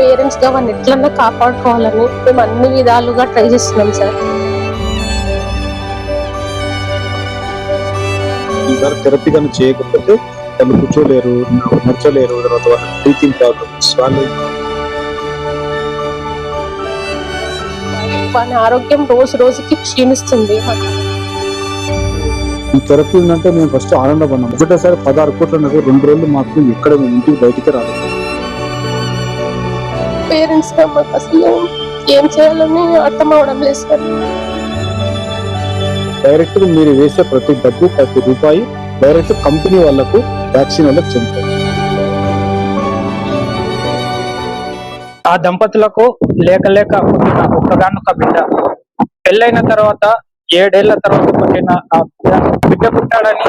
పేరెంట్స్గా వాళ్ళని ఎట్లన్నా కాపాడుకోవాలని మేము అన్ని విధాలుగా ట్రై చేస్తున్నాం సార్. థెరపీ కానీ చేయకపోతే వాళ్ళు కూర్చోలేరు నచ్చలేరు తర్వాత వాళ్ళ బ్రీతింగ్ ప్రాబ్లమ్స్ వాళ్ళు వాళ్ళ ఆరోగ్యం రోజు రోజుకి క్షీణిస్తుంది. ఈ థెరపీ ఉందంటే మేము ఫస్ట్ ఆనందపడినాం ఒకటేసారి పదహారు కోట్ల రెండు రోజులు మాకు ఎక్కడ మేము ఇంటికి బయటికి రాలేదు. పేరెంట్స్గా మాకు అసలు ఏం చేయాలని అర్థం అవడం లేదు సార్. డైరెక్ట్గా మీరు వేసే ప్రతి డబ్బు ప్రతి రూపాయి డైరెక్ట్ కంపెనీ వాళ్ళకు వ్యాక్సిన్ వాళ్ళకి చెందుతుంది. ఆ దంపతులకు లేక లేక పుట్టిన ఒక్కగానొక్క బిడ్డ. పెళ్ళైన తర్వాత ఏడేళ్ళ తర్వాత పుట్టిన ఆ బిడ్డ. బిడ్డ పుట్టాడని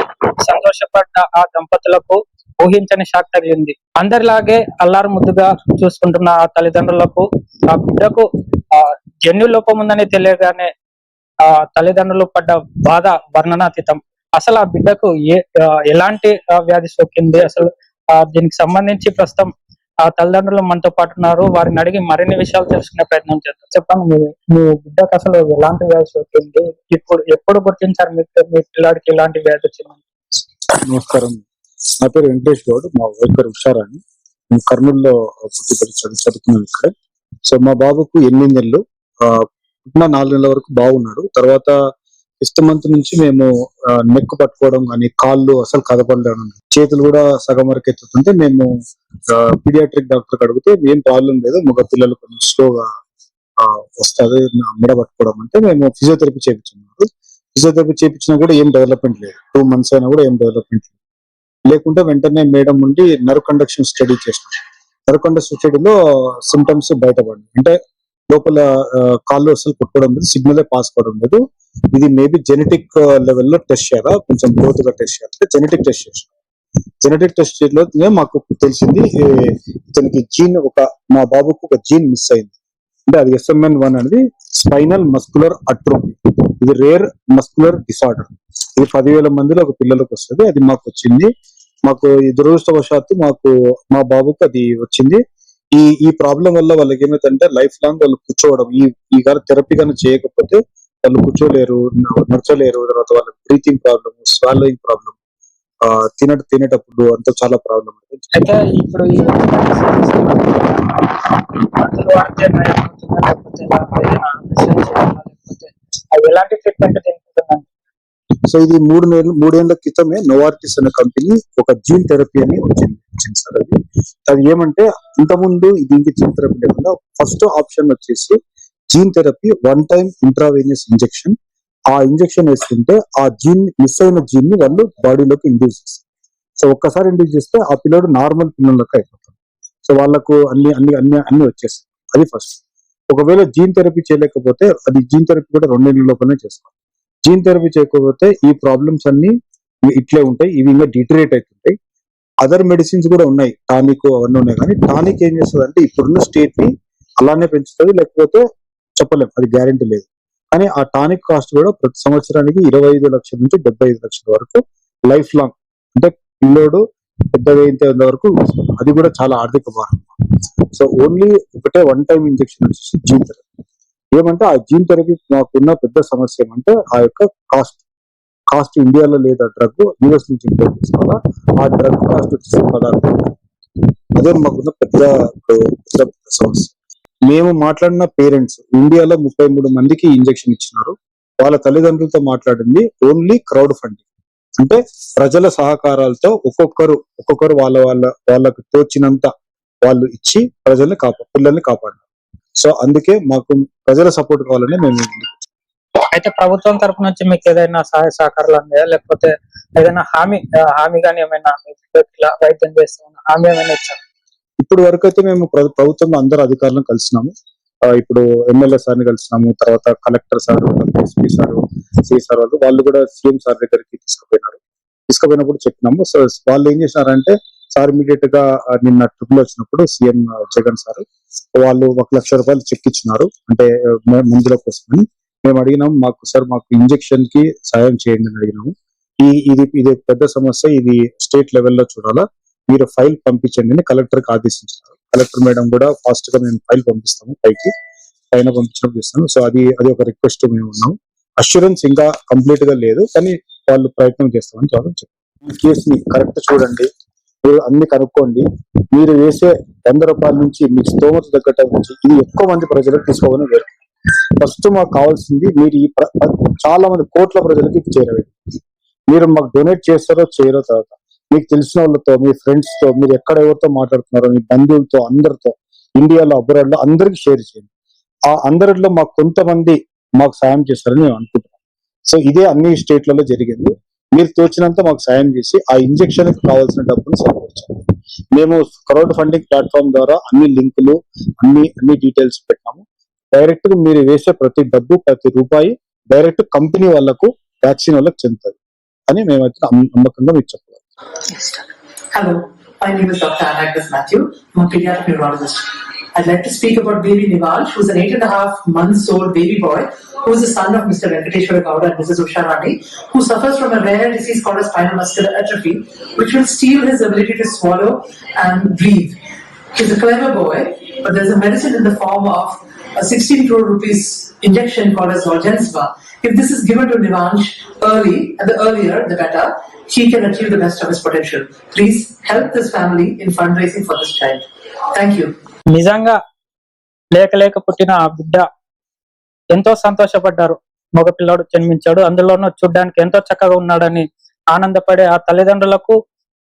సంతోషపడ్డ ఆ దంపతులకు ఊహించని షాక్ తగిలింది అందరిలాగే అల్లారు ముద్దుగా చూసుకుంటున్న ఆ తల్లిదండ్రులకు ఆ బిడ్డకు ఆ జన్యు లోపం ఉందని తెలియగానే ఆ తల్లిదండ్రులు పడ్డ బాధ వర్ణనాతీతం. అసలు ఆ బిడ్డకు ఏ ఎలాంటి వ్యాధి సోకింది? అసలు దీనికి సంబంధించి ప్రస్తుతం ఆ తల్లిదండ్రులు మనతో పాటు ఉన్నారు. వారిని అడిగి మరిన్ని విషయాలు తెలుసుకునే ప్రయత్నం చేద్దాం. చెప్పండి మీ మీ బిడ్డకు అసలు ఎలాంటి వ్యాధి సోకింది? ఇప్పుడు ఎప్పుడు గుర్తించారు మీ మీ పిల్లాడికి ఎలాంటి వ్యాధి వచ్చింది? నమస్కారం. నా పేరు వెంకటేష్ గౌడ్. మా వైఫ్ పేరు ఉషారాణి. మేము కర్నూలులో పుట్టి పెరిగి చదువు ఇక్కడ. సో మా బాబుకు ఎనిమిది నెలలు. ఆ, పుట్టిన నాలుగు నెలల వరకు బాగున్నాడు తర్వాత ఫిఫ్త్ మంత్ నుంచి మేము నెక్ పట్టుకోవడం కానీ కాళ్ళు అసలు కదపడడం చేతులు కూడా సగం వరకు ఎత్తుతుంటే మేము పీడియాట్రిక్ డాక్టర్ అడిగితే ఏం ప్రాబ్లం లేదు మగ పిల్లలు కొంచెం స్లోగా వస్తుంది మెడ పట్టుకోవడం అంటే మేము ఫిజియోథెరపీ చేయించున్నాము ఫిజియోథెరపీ చేయించినా కూడా ఏం డెవలప్మెంట్ లేదు. టూ మంత్స్ అయినా కూడా ఏం డెవలప్మెంట్ లేదు. లేకుంటే వెంటనే మేడం ఉండి నర్వ్ కండక్షన్ స్టడీ చేసినాం నర్వ్ కండక్షన్ స్టడీలో సిమ్టమ్స్ బయటపడి అంటే లోపల కాళ్ళు అసలు పుట్టుకోవడం లేదు సిగ్నల్ పాస్ కావడం లేదు. ఇది మేబీ జెనెటిక్ లెవెల్లో టెస్ట్ చేయాలా? కొంచెం లోతుగా టెస్ట్ చేయాలి? జెనెటిక్ టెస్ట్ చేసాం జెనెటిక్ టెస్ట్లో మాకు తెలిసింది ఇతనికి జీన్ ఒక మా బాబుకు ఒక జీన్ మిస్ అయింది. అంటే అది ఎస్ఎంఎన్ వన్ అనేది స్పైనల్ మస్కులర్ అట్రోఫీ ఇది రేర్ మస్కులర్ డిసార్డర్ ఇది పదివేల మందిలో ఒక పిల్లలకు వస్తుంది అది మాకు వచ్చింది. మాకు ఈ దురదృష్టవశాత్తు మాకు మా బాబుకు అది వచ్చింది. ఈ ఈ ప్రాబ్లం వల్ల వాళ్ళకి ఏమైందంటే లైఫ్ లాంగ్ వాళ్ళు కూర్చోవడం. ఈ ఈ కానీ థెరపీ కానీ చేయకపోతే వాళ్ళు కూర్చోలేరు నడచలేరు. తర్వాత వాళ్ళకి బ్రీతింగ్ ప్రాబ్లమ్ స్వాలోయింగ్ ప్రాబ్లమ్ తిన తినేటప్పుడు అంత చాలా ప్రాబ్లం అయితే ఇప్పుడు ఎలాంటి ట్రీట్మెంట్ సో ఇది మూడు నెలలు మూడేళ్ళ క్రితమే నోవార్టిస్ అనే కంపెనీ ఒక జీన్ థెరపీ అని వచ్చింది వచ్చింది సార్ అది. అది ఏమంటే ఇంతకుముందు దీనికి జీన్ థెరపీ లేకుండా ఫస్ట్ ఆప్షన్ వచ్చేసి gene therapy one time intravenous injection ఆ ఇంజెక్షన్ వేసుకుంటే ఆ జీన్ మిస్ అయిన జీన్ని వాళ్ళు బాడీలోకి ఇండ్యూస్ చేస్తారు. సో ఒక్కసారి ఇండ్యూస్ చేస్తే ఆ పిల్లడు నార్మల్ పిల్లలకి అయిపోతారు సో వాళ్ళకు అన్ని అన్ని అన్ని అన్ని వచ్చేస్తాయి. అది ఫస్ట్ ఒకవేళ జీన్ థెరపీ చేయలేకపోతే అది జీన్ థెరపీ కూడా రెండు నెలల లోపలనే చేసుకోవాలి. జీన్ థెరపీ చేయకపోతే ఈ ప్రాబ్లమ్స్ అన్ని ఇట్లే ఉంటాయి ఇవి ఇంకా డిటరేట్ అవుతుంటాయి. అదర్ మెడిసిన్స్ కూడా ఉన్నాయి టానిక్ అవన్నీ ఉన్నాయి కానీ టానిక్ ఏం చేస్తుంది అంటే ఇప్పుడున్న స్టేట్ని అలానే పెంచుతుంది లేకపోతే చెప్పలేం అది గ్యారంటీ లేదు. కానీ ఆ టానిక్ కాస్ట్ కూడా ప్రతి సంవత్సరానికి ఇరవై ఐదు లక్షల నుంచి డెబ్బై ఐదు లక్షల వరకు లైఫ్ లాంగ్ అంటే పిల్లోడు పెద్దగా అయిన వరకు అది కూడా చాలా ఆర్థిక భారం. సో ఓన్లీ ఒకటే వన్ టైం ఇంజెక్షన్ వచ్చేసి జీన్ థెరపీ ఏమంటే ఆ జీన్ థెరపీ మాకున్న పెద్ద సమస్య ఏమంటే ఆ యొక్క కాస్ట్ కాస్ట్ ఇండియాలో లేదా డ్రగ్ యూఎస్ నుంచి ఇంపోర్ట్ చేసుకోవాలా ఆ డ్రగ్ కాస్ట్ వచ్చేసి పదహారు అదే మాకున్న పెద్ద పెద్ద సమస్య. మేము మాట్లాడిన పేరెంట్స్ ఇండియాలో ముప్పై మూడు మందికి ఇంజెక్షన్ ఇచ్చినారు. వాళ్ళ తల్లిదండ్రులతో మాట్లాడింది ఓన్లీ క్రౌడ్ ఫండింగ్. అంటే ప్రజల సహకారాలతో ఒక్కొక్కరు ఒక్కొక్కరు వాళ్ళ వాళ్ళ వాళ్ళకు తోచినంత వాళ్ళు ఇచ్చి ప్రజల్ని కాపా పిల్లల్ని కాపాడినారు సో అందుకే మాకు ప్రజల సపోర్ట్ కావాలని మేము అయితే ప్రభుత్వం తరపు నుంచి మీకు ఏదైనా సహాయ సహకారాలు ఉన్నాయా లేకపోతే ఏదైనా హామీ హామీ కానీ ఏమైనా ఇలా వైద్యం చేస్తామని హామీ ఏమైనా ఇచ్చారు? ఇప్పుడు వరకు అయితే మేము ప్ర- ప్రభుత్వంలో అందరు అధికారులను కలిసినాము. ఇప్పుడు ఎమ్మెల్యే సార్ని కలిసినాము తర్వాత collector sir SP sir C sir వాళ్ళు వాళ్ళు కూడా సీఎం సార్ దగ్గరికి తీసుకుపోయినారు. తీసుకుపోయినప్పుడు చెప్పినాము. సో వాళ్ళు ఏం చేసినారంటే సార్ ఇమీడియట్గా నిన్న నిన్న ట్రిపుల్ వచ్చినప్పుడు సీఎం జగన్ సార్ వాళ్ళు ఒక లక్ష రూపాయలు చెక్ ఇచ్చినారు. అంటే ఆ, మ- మందుల కోసమని. మేము అడిగినాం మాకు సార్ మాకు ఇంజెక్షన్కి సాయం చేయండి అని అడిగినాము. ఈ ఇది ఇది పెద్ద సమస్య ఇది స్టేట్ లెవెల్లో చూడాలా. మీరు ఫైల్ పంపించండి అని కలెక్టర్కి ఆదేశించారు. కలెక్టర్ మేడం కూడా ఫాస్ట్గా మేము ఫైల్ పంపిస్తాము పైకి. పైన పంపించడం చేస్తాము. సో అది అది ఒక రిక్వెస్ట్ మేము ఉన్నాం అష్యూరెన్స్ ఇంకా కంప్లీట్గా లేదు కానీ వాళ్ళు ప్రయత్నం చేస్తామని చాలా చెప్పారు. కేసుని కరెక్ట్ చూడండి. అన్ని కనుక్కోండి. మీరు వేసే వంద రూపాయల నుంచి మీ స్తోమత తగ్గట నుంచి ఇది ఎక్కువ మంది ప్రజలకు తీసుకోవాలని వేరు. ఫస్ట్ మాకు కావాల్సింది మీరు ఈ చాలా మంది కోట్ల ప్రజలకి ఇది చేరవేది మీరు మాకు డొనేట్ చేస్తారో చేయరో తర్వాత. మీకు తెలిసిన వాళ్ళతో మీ ఫ్రెండ్స్తో మీరు ఎక్కడ ఎవరితో మాట్లాడుతున్నారో మీ బంధువులతో అందరితో ఇండియాలో అబ్రాడ్లో అందరికి షేర్ చేయండి. ఆ అందరిలో మాకు కొంతమంది మాకు సాయం చేస్తారని నేను అనుకుంటున్నాను. సో ఇదే అన్ని స్టేట్లలో జరిగింది. మీరు తోచినంత మాకు సాయం చేసి ఆ ఇంజెక్షన్కి కావాల్సిన డబ్బును సమకూర్చండి మేము క్రౌడ్ ఫండింగ్ ప్లాట్ఫామ్ ద్వారా అన్ని లింకులు అన్ని అన్ని డీటెయిల్స్ పెట్టాము డైరెక్ట్గా మీరు వేసే ప్రతి డబ్బు ప్రతి రూపాయి డైరెక్ట్ కంపెనీ వాళ్ళకు వ్యాక్సిన్ వాళ్ళకి చెందుతుంది అని మేమైతే నమ్మకంగా మీకు చెప్పగలం Hello, my name is Dr. Anagdas Matthew. I'm a pediatric neurologist. I'd like to speak about baby Nival, who's an eight and a half months old baby boy, who's the son of Mr. Venkateshwara Gowda and Mrs. Usha Rani, who suffers from a rare disease called spinal muscular atrophy, which will steal his ability to swallow and breathe. He's a clever boy, but there's a medicine in the form of a 16 crore rupees injection called as Zolgensma. If this is given to Nivansh early, and the earlier the better, he can achieve the best of his potential. Please help this family in fundraising for this child. Thank you. నిజంగా లేక లేక పుట్టిన ఆ బిడ్డ ఎంతో సంతోషపడ్డారు. మగ పిల్లాడు జన్మించాడు. అందులోనూ చూడ్డానికి ఎంతో చక్కగా ఉన్నాడని ఆనందపడే ఆ తల్లిదండ్రులకు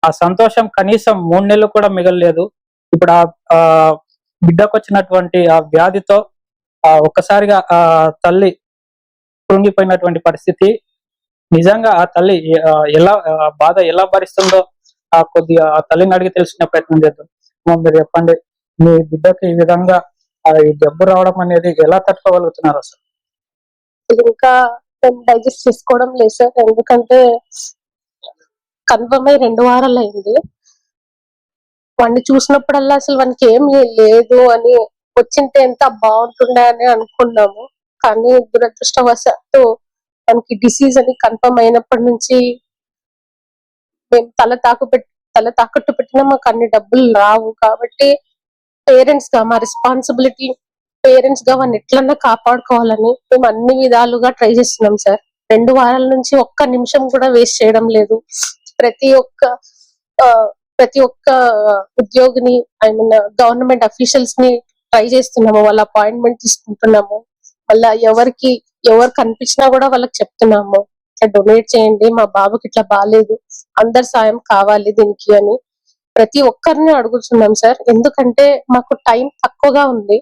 ఆ సంతోషం కనీసం మూడు నెలలు కూడా మిగలలేదు. ఇప్పుడు ఆ బిడ్డకు వచ్చినటువంటి ఆ వ్యాధితో ఆ ఒక్కసారిగా ఆ తల్లి కృంగిపోయినటువంటి పరిస్థితి. నిజంగా ఆ తల్లి ఎలా ఆ బాధ ఎలా భరిస్తుందో ఆ కొద్దిగా ఆ తల్లిని అడిగి తెలుసుకునే ప్రయత్నం చేద్దాం. మీరు చెప్పండి. మీ బిడ్డకి ఈ విధంగా ఈ జబ్బు రావడం అనేది ఎలా తట్టుకోగలుగుతున్నారు అసలు? ఇది ఇంకా మేము డైజెస్ట్ చేసుకోవడం లేదు సార్. ఎందుకంటే కన్ఫర్మ్ అయి రెండు వారాలు అయింది. వాడిని చూసినప్పుడల్లా అసలు వానికి ఏం లేదు అని వచ్చింటే ఎంత బాగుంటుండే అని అనుకున్నాము. కానీ దురదృష్టవశాత్తు మనకి డిసీజ్ అని కన్ఫర్మ్ అయినప్పటి నుంచి మేము తల తాకు పెట్టి తల తాకట్టు పెట్టినా మాకు అన్ని డబ్బులు రావు కాబట్టి పేరెంట్స్గా మా రెస్పాన్సిబిలిటీ పేరెంట్స్గా వాళ్ళని ఎట్లన్నా కాపాడుకోవాలని మేము అన్ని విధాలుగా ట్రై చేస్తున్నాం సార్ రెండు వారాల నుంచి ఒక్క నిమిషం కూడా వేస్ట్ చేయడం లేదు. ప్రతి ఒక్క ప్రతి ఒక్క ఉద్యోగిని ఐ మీన్ గవర్నమెంట్ అఫీషియల్స్ని ట్రై చేస్తున్నాము. వాళ్ళ అపాయింట్మెంట్ తీసుకుంటున్నాము. మళ్ళా ఎవరికి ఎవరు కనిపించినా కూడా వాళ్ళకి చెప్తున్నాము. డొనేట్ చేయండి మా బాబుకి ఇట్లా బాగాలేదు అందరి సాయం కావాలి దీనికి అని. ప్రతి ఒక్కరిని అడుగుతున్నాం సార్. ఎందుకంటే మాకు టైం తక్కువగా ఉంది.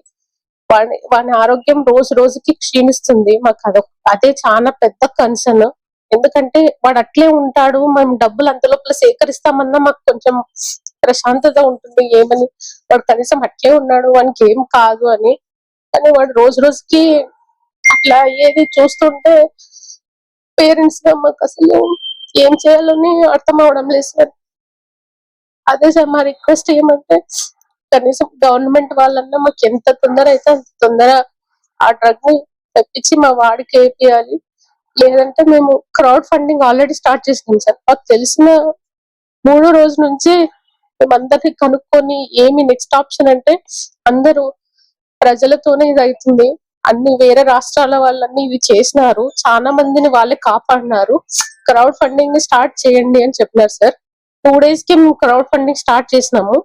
వాడి వాని ఆరోగ్యం రోజు రోజుకి క్షీణిస్తుంది. మాకు అదొక అదే చాలా పెద్ద కన్సర్న్ ఎందుకంటే వాడు అట్లే ఉంటాడు. మనం డబ్బులు అంత లోపల సేకరిస్తామన్నా మాకు కొంచెం ప్రశాంతత ఉంటుంది. ఏమని? వాడు కనీసం అట్లే ఉన్నాడు వానికి ఏం కాదు అని. కానీ వాడు రోజు రోజుకి అట్లా ఏది చూస్తుంటే పేరెంట్స్గా మాకు అసలు ఏం చేయాలని అర్థం అవడం లేదు సార్. అదే సార్ మా రిక్వెస్ట్ ఏమంటే కనీసం గవర్నమెంట్ వాళ్ళన్నా మాకు ఎంత తొందర అయితే అంత తొందర ఆ డ్రగ్ని తెప్పించి మా వాడికి వేపియాలి లేదంటే మేము క్రౌడ్ ఫండింగ్ ఆల్రెడీ స్టార్ట్ చేసినాం సార్. మాకు తెలిసిన మూడో రోజు నుంచి మేము కనుక్కొని ఏమి నెక్స్ట్ ఆప్షన్ అంటే అందరూ ప్రజలతోనే ఇది అవుతుంది. అన్ని వేరే రాష్ట్రాల వాళ్ళని ఇవి చేసినారు. చాలా మందిని వాళ్ళే కాపాడినారు. క్రౌడ్ ఫండింగ్ని స్టార్ట్ చేయండి అని చెప్పినారు సార్. టూ డేస్కి మేము క్రౌడ్ ఫండింగ్ స్టార్ట్ చేసినాము.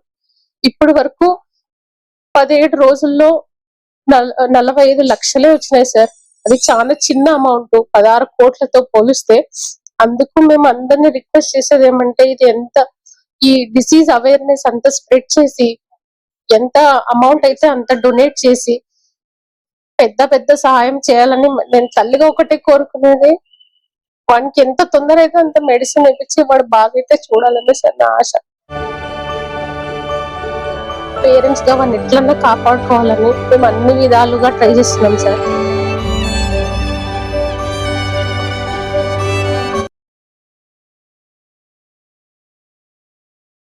ఇప్పటి వరకు పదిహేడు రోజుల్లో నల్- నలభై ఐదు లక్షలే వచ్చినాయి సార్. అది చాలా చిన్న అమౌంట్. పదహారు కోట్లతో పోలిస్తే అందుకు మేము అందరిని రిక్వెస్ట్ చేసేది ఏమంటే ఇది ఎంత ఈ డిసీజ్ అవేర్నెస్ అంత స్ప్రెడ్ చేసి ఎంత అమౌంట్ అయితే అంత డొనేట్ చేసి పెద్ద పెద్ద సహాయం చేయాలని నేను తల్లిగా ఒకటే కోరుకునేది వానికి ఎంత తొందర అయితే అంత మెడిసిన్ ఇప్పించి వాడు బాగైతే చూడాలని సార్ నా ఆశ. పేరెంట్స్గా వాడిని ఎట్లన్నా కాపాడుకోవాలని మేము అన్ని విధాలుగా ట్రై చేస్తున్నాం సార్.